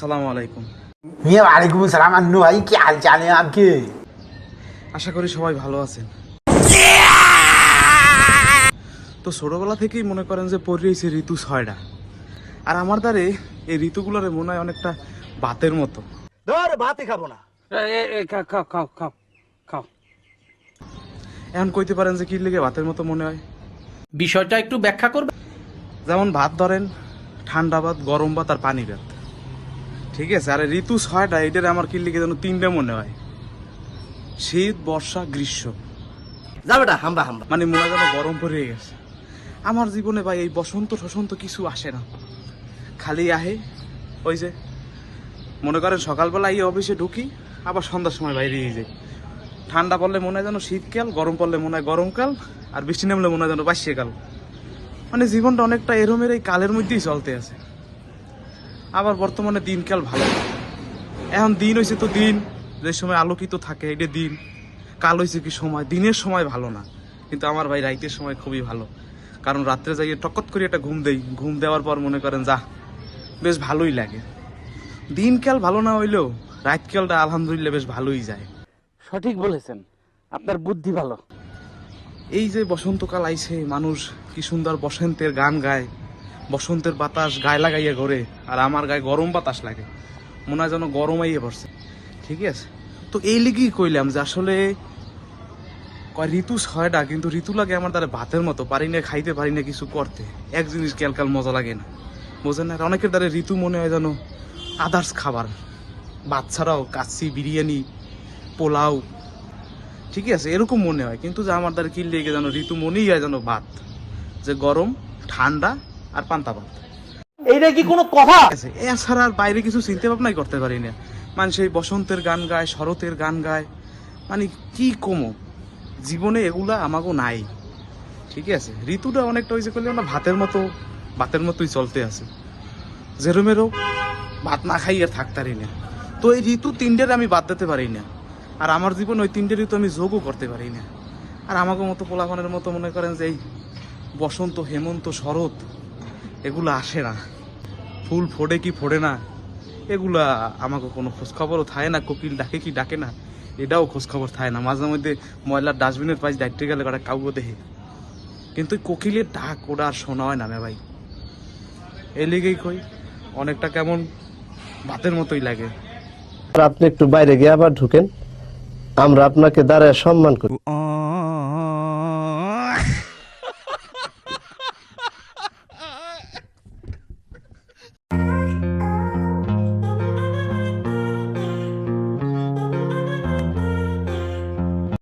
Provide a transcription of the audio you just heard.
সালামু আলাইকুম। ভাই কি আশা করি সবাই ভালো আছেন। তো ছোটবেলা থেকেই মনে করেন যে পরে রয়েছে ঋতু ছয়টা। আর আমার দ্বারে এই ঋতুগুলোর মনে হয় অনেকটা ভাতের মতো। ধর ভাতই খাব না। খাও খাও খাও খাও। এখন কইতে পারেন যে কি লেগে ভাতের মতো মনে হয়? বিষয়টা একটু ব্যাখ্যা করবে। যেমন ভাত ধরেন ঠান্ডা ভাত গরম ভাত আর পানি ভাত। ঠিক আছে? আর ঋতু ছয়টা এটার আমার কি লেগে যেন তিনটা মনে হয়। শীত বর্ষা গ্রীষ্ম। যাবেটা হাম্বা হাম্বা। মানে মনে যেন গরম পড়ে গেছে। আমার জীবনে ভাই এই বসন্ত টসন্ত কিছু আসে না। খালি আহে ওই যে মনে করেন সকালবেলা এই অফিসে ঢুকি আবার সন্ধ্যার সময় বাইরে যাই। ঠান্ডা পড়লে মনে হয় যেন শীতকাল গরম পড়লে মনে হয় গরমকাল আর বৃষ্টি নামলে মনে হয় যেন বাসিকাল মানে জীবনটা অনেকটা এরমের এই কালের মধ্যেই চলতে আছে। আবার বর্তমানে দিনকাল ভালো। এখন দিন হয়েছে তো দিন যে সময় আলোকিত থাকে এটা দিন। কাল হয়েছে কি সময়? দিনের সময় ভালো না কিন্তু আমার ভাই রাইতের সময় খুবই ভালো। কারণ রাত্রে যাই টকট করে একটা ঘুম দেই। ঘুম দেওয়ার পর মনে করেন যা বেশ ভালোই লাগে। দিনকাল ভালো না হইলেও রাতকালটা আলহামদুলিল্লাহ বেশ ভালোই যায়। সঠিক বলেছেন। আপনার বুদ্ধি ভালো। এই যে বসন্তকাল আইছে মানুষ কি সুন্দর বসন্তের গান গায়। বসন্তের বাতাস গায়ে লাগাইয়া ঘরে, আর আমার গায়ে গরম বাতাস লাগে। মনে হয় যেন গরম আইয়ে পড়ছে। ঠিক আছে? তো এই লিগেই কইলাম যে আসলে কয় ঋতু ছয়টা কিন্তু ঋতু লাগে আমার দ্বারা ভাতের মতো। পারি না, খাইতে পারি না কিছু করতে। এক জিনিস ক্যালকাল মজা লাগে না। বোঝেন না, অনেকের দ্বারা ঋতু মনে হয় যেন আদার্স খাবার। ছাড়াও কাচ্চি, বিরিয়ানি, পোলাও। ঠিকই আছে, এরকম মনে হয়। কিন্তু যে আমার দ্বারা কি লেগে যেন ঋতু মনেই হয় যেন ভাত। যে গরম, ঠান্ডা আর পান্তা ভাত। এইটা কি কোনো কথা? আছে। এছাড়া আর বাইরে কিছু চিন্তা ভাবনাই করতে পারি না। মানে সেই বসন্তের গান গায় শরতের গান গায়। মানে কি কমো? জীবনে এগুলা আমাকেও নাই। ঠিক আছে? ঋতুটা অনেকটা হয়েছে করলে না ভাতের মতো ভাতের মতোই চলতে আছে। যেরমেরও ভাত না খাই আর থাকতারি না। তো এই ঋতু তিনটের আমি বাদ দিতে পারি না। আর আমার জীবন ওই তিনটে ঋতু আমি যোগও করতে পারি না। আর আমাকে মতো পোলাপানের মতো মনে করেন যে এই বসন্ত হেমন্ত শরৎ এগুলো আসে না। ফুল ফোড়ে কি ফোড়ে না? এগুলা আমাকে কোনো খোঁজখবরও থাকে না কোকিল ডাকে কি ডাকে না? এটাও খোঁজখবর থাকে না। মাঝে মধ্যে ময়লার ডাস্টবিনের পাশ দায়িত্বে গেলে ওটা কাউকে দেখে। কিন্তু কোকিলের ডাক ওটা আর শোনা হয় না মে ভাই। এই লেগেই কই অনেকটা কেমন ভাতের মতোই লাগে। আপনি একটু বাইরে গিয়ে আবার ঢুকেন। আমরা আপনাকে দাঁড়ায় সম্মান করি।